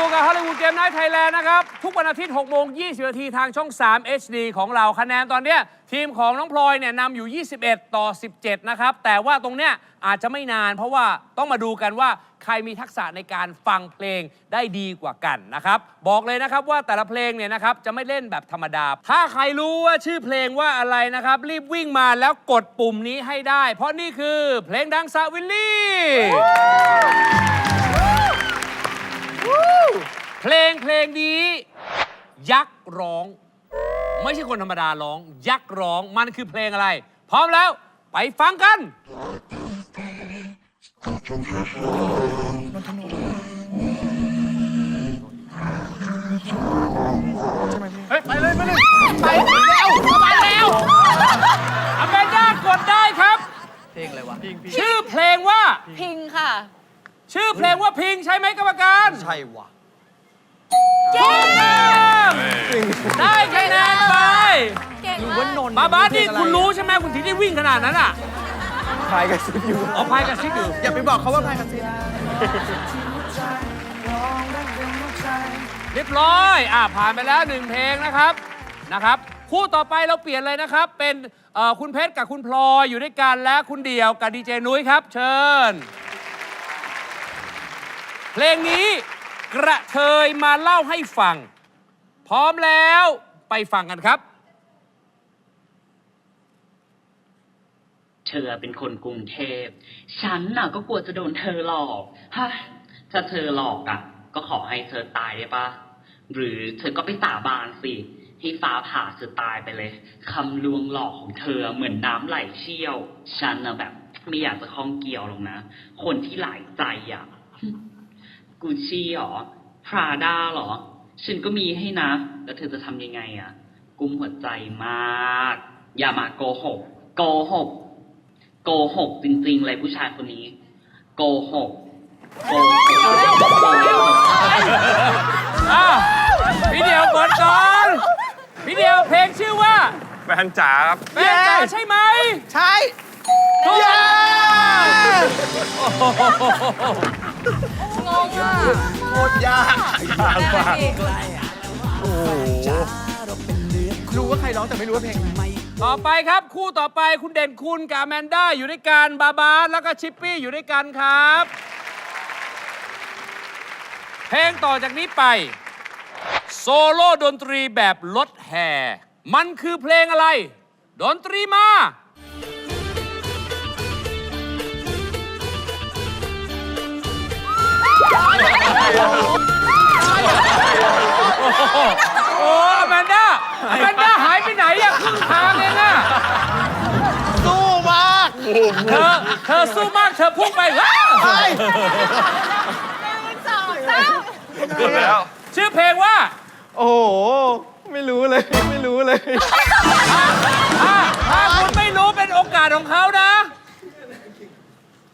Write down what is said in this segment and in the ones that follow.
อยู่กับฮอลลีวูดเกม i น h t ไทยแลนด์นะครับ ทุกวันอาทิตย์6โมง20นาทีทางช่อง 3 HD ของเราคะแนนตอนเนี้ยทีมของน้องพลอยเนี่ยนำอยู่ 21 ต่อ 17 นะครับ แต่ว่าตรงเนี้ยอาจจะไม่นาน เพราะว่าต้องมาดูกันว่าใครมีทักษะในการฟังเพลงได้ดีกว่ากันนะครับ บอกเลยนะครับว่าแต่ละเพลงเนี่ยนะครับจะไม่เล่นแบบธรรมดา ถ้าใครรู้ว่าชื่อเพลงว่าอะไรนะครับ รีบวิ่งมาแล้วกดปุ่มนี้ให้ได้ เพราะนี่คือเพลงดังสาวิลลี่ เพลงเพลงนี้ ยักษ์ร้อง ไม่ใช่คนธรรมดาร้อง ยักษ์ร้องมันคือเพลงอะไร พร้อมแล้ว ไปฟังกัน เฮ้ย ไปเลย ไปเลย ไปแล้วไปแล้วอเมด้ากดได้ครับ เพลงอะไรวะพิงพิงชื่อเพลงว่า พิงค่ะ ชื่อเพลงว่าพิงใช่ไหมกรรมการ ใช่วะ ถูกต้องได้คะแนนไปเก่งรู้มาว่ากนนท์บาบาสนี่คุณรู้ใช่ไหมคุณถึงได้วิ่งขนาดนั้นอะพายกระซิบอยู่เอาพายกระซิบอยู่อย่าไปบอกเขาว่าพายกระซิบเรียบร้อย อ่าผ่านไปแล้วหนึ่งเพลงนะครับนะครับ คู่ต่อไปเราเปลี่ยนเลยนะครับ เป็นเอ่อคุณเพชรกับคุณพลอยอยู่ด้วยกันและคุณเดี่ยวกับดีเจนุ้ยครับ เชิญ เพลงนี้ กระเทยมาเล่าให้ฟัง พร้อมแล้วไปฟังกันครับ เธอเป็นคนกรุงเทพ ฉันน่ะก็กลัวจะโดนเธอหลอก ฮะ ถ้าเธอหลอกอะ ก็ขอให้เธอตายได้ปะ หรือเธอก็ไปสาบานสิให้ฟ้าผ่าเธอตายไปเลย คำลวงหลอกของเธอเหมือนน้ำไหลเชี่ยว ฉันน่ะแบบ ไม่อยากจะข้องเกี่ยวหรอกนะ คนที่หลายใจอะ กูชี่หรอพราด้าหรอ ฉันก็มีให้นะ แล้วเธอจะทำยังไงอะ กุมหัวใจมาก อย่ามาโกหก โกหก โกหกจริงๆเลยผู้ชายคนนี้ โกหก โกหกโกหกอ้าวพี่เดียวกดก่อนพี่เดียวเพลงชื่อว่าแฟนจ๋าครับแฟนจ๋าใช่ไหม ใช่ถูกต้องงง อะโคตรยากยากมากโอ้รู้ว่าใครร้องแต่ไม่รู้ว่าเพลงอะไรต่อไปครับคู่ต่อไปคุณเด่นคุณกับแมนด้าอยู่ด้วยกันบาบาสแล้วก็ชิปปี้อยู่ด้วยกันครับ เพลงต่อจากนี้ไป โซโล่ดนตรีแบบรถแห่ มันคือเพลงอะไร ดนตรีมา โอ้อแมนด้าอแมนด้าหายไปไหนอะครึ่งทางเองอะสู้มากเธอเธอสู้มากเธอพุ่งไปว้าวไปสองสามหมดแล้วชื่อเพลงว่า โอ้โห ไม่รู้เลย ไม่รู้เลย ถ้าถ้าคุณไม่รู้เป็นโอกาสของเขานะ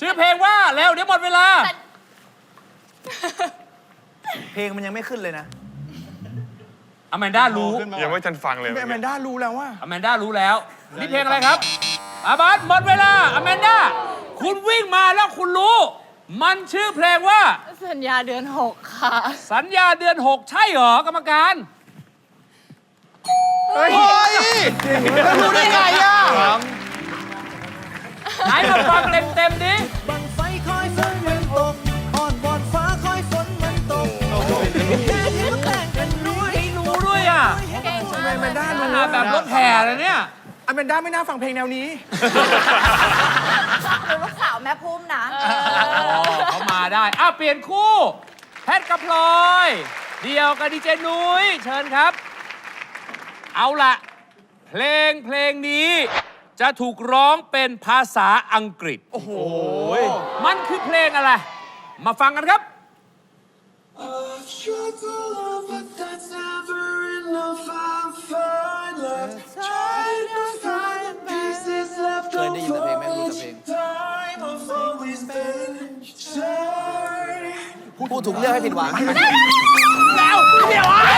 ชื่อเพลงว่าเร็วเดี๋ยวหมดเวลา เพลงมันยังไม่ขึ้นเลยนะ อแมนด้ารู้ยังไม่ทันฟังเลยแมนด้ารู้แล้วว่า อแมนด้ารู้แล้ว นี่เพลงอะไรครับอาบาสหมดเวลาอแมนด้าคุณวิ่งมาแล้วคุณรู้ มันชื่อเพลงว่า สัญญาเดือนหกค่ะ สัญญาเดือน 6 ใช่เหรอกรรมการเฮ้ยแล้วรู้ได้ไงอะไหนมาฟังเต็มๆดิ นด้าขรู้นาดแบบรถแห่เลยเนี่ย อแมนด้าไม่น่าฟังเพลงแนวนี้ เป็นลูกสาวแม่พุ่มนะอ๋อเขามาได้อ้าวเปลี่ยนคู่แพทกับพลอย เดียวกับดีเจนุ้ยเชิญครับ เอาละเพลงเพลงนี้ จะถูกร้องเป็นภาษาอังกฤษ โอ้โห มันคือเพลงอะไร มาฟังกันครับเค พูดถูกเรื่องให้ผิดหวัง แล้วเดี๋ยวไอ้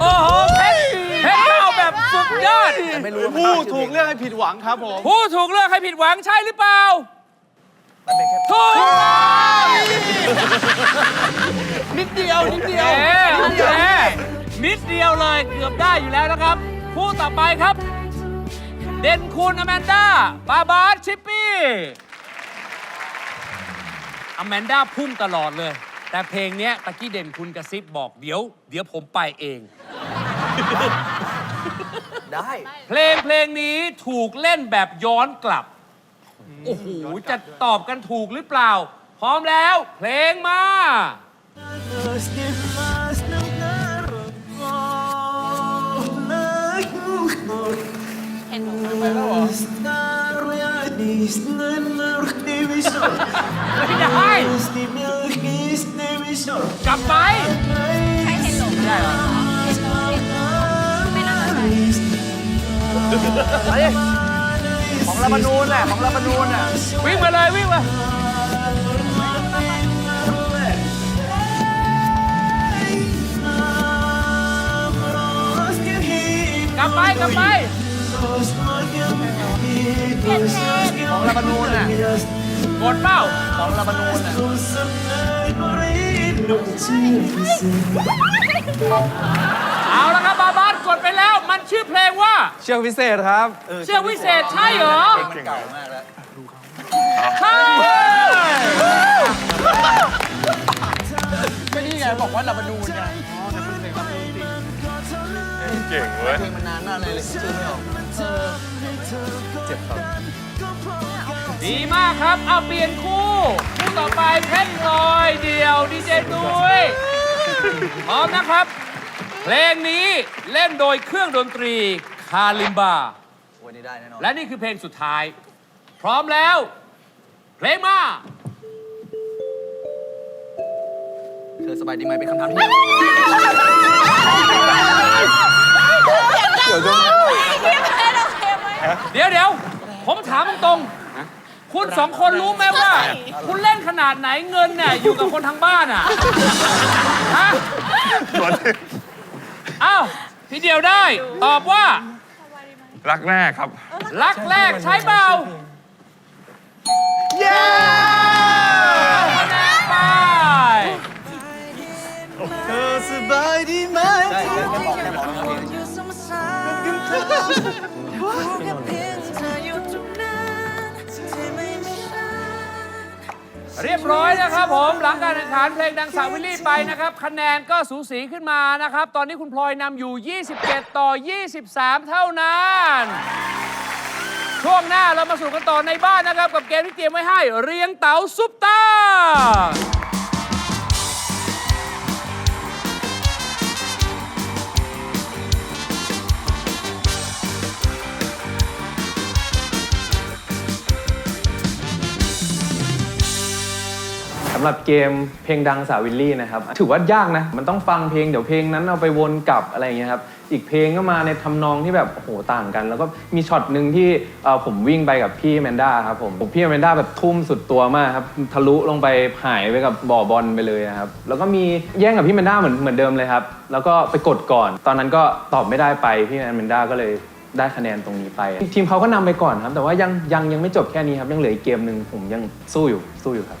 โอ้โหเพาแบบสุดยอด แต่ผู้ถูกเลือกให้ผิดหวังครับผม ผู้ถูกเลือกให้ผิดหวังใช่หรือเปล่าถูกนิดเดียว นิดเดียวนิดเดียวเลยเกือบได้อยู่แล้วนะครับผู้ต่อไปครับ เดนคูนอแมนด้าบาบาชิปปี้ อแมนด้าพุ่งตลอดเลย แต่เพลงเนี้ยตะกี้เด่นคุณกระซิบบอกเดี๋ยว เดี๋ยวผมไปเอง ได้ เพลงเพลงนี้ถูกเล่นแบบย้อนกลับ โอ้โห จะตอบกันถูกหรือเปล่า พร้อมแล้ว เพลงมา เห็นหนูไม่ได้ก ของรัฐธรรมนูญแหละของรัฐธรรมนูญอะวิ่งมาเลยวิ่งมากลับไปกลับไปของรัฐธรรมนูญอะกดเป้าของรัฐธรรมนูญอะ ชื่อเพลงว่า เชือกพิเศษครับ เชือกวิเศษใช่เหรอเก่ามากแล้วใช่ไม่นี่ไงบอกว่ารัฐธรรมนูญไงเก่งเว้ยเพลงมันนานมากเลยเลยชื่อไม่ออกดีมากครับ เอาเปลี่ยนคู่ คู่ต่อไปเพชรพลอยเดี่ยวดีเจนุ้ยพร้อมนะครับ เพลงนี้เล่นโดยเครื่องดนตรีคาลิมบาวันนี้ได้แน่นอนและนี่คือเพลงสุดท้าย พร้อมแล้ว เพลงมา เธอสบายดีไหมเป็นคำถามที่พี่เพชรโอเคไหมเดี๋ยวเดี๋ยวผมถามตรงๆคุณสองคนรู้ไหมว่า คุณเล่นขนาดไหนเงินเนี่ยอยู่กับคนทางบ้านอะฮะ อ้าวพี่เดียวได้ ตอบว่า รักแรกครับ รักแรกใช้เบาเย้คะแนนไปเธอสบายดีไหมใช่แค่บอกแค่บอก เรียบร้อยนะครับผมหลังการแข่งขันเพลงดังสาววิลลี่ไปนะครับ คะแนนก็สูสีขึ้นมานะครับ ตอนนี้คุณพลอยนำอยู่ 27 ต่อ 23 เท่านั้นช่วงหน้าเรามาสู่กันต่อในบ้านนะครับ กับเกมที่เตรียมไว้ให้ เรียงเต๋าซุปตาำหรับเกมเพลงดังสาววิลลี่นะครับถือว่ายากนะ มันต้องฟังเพลงเดี๋ยวเพลงนั้นเอาไปวนกลับอะไรอย่างเงี้ยครับอีกเพลงก็มาในทำนองที่แบบโอ้โหต่างกัน แล้วก็มีช็อตหนึ่งที่เอ่อผมวิ่งไปกับพี่แมนด้าครับผมผมพี่แมนด้าแบบทุ่มสุดตัวมากครับทะลุลงไปหายไปกับบ่อบอลไปเลยครับแล้วก็มีแย่งกับพี่แมนด้าเหมือนเหมือนเดิมเลยครับแล้วก็ไปกดก่อน ตอนนั้นก็ตอบไม่ได้ไปพี่แมนด้าก็เลยได้คะแนนตรงนี้ไป ทีมเขาก็นำไปก่อนครับ แต่ว่ายังยังยังไม่จบแค่นี้ครับ ยังเหลืออีกเกมหนึ่งผมยังสู้อยู่สู้อยู่ครับ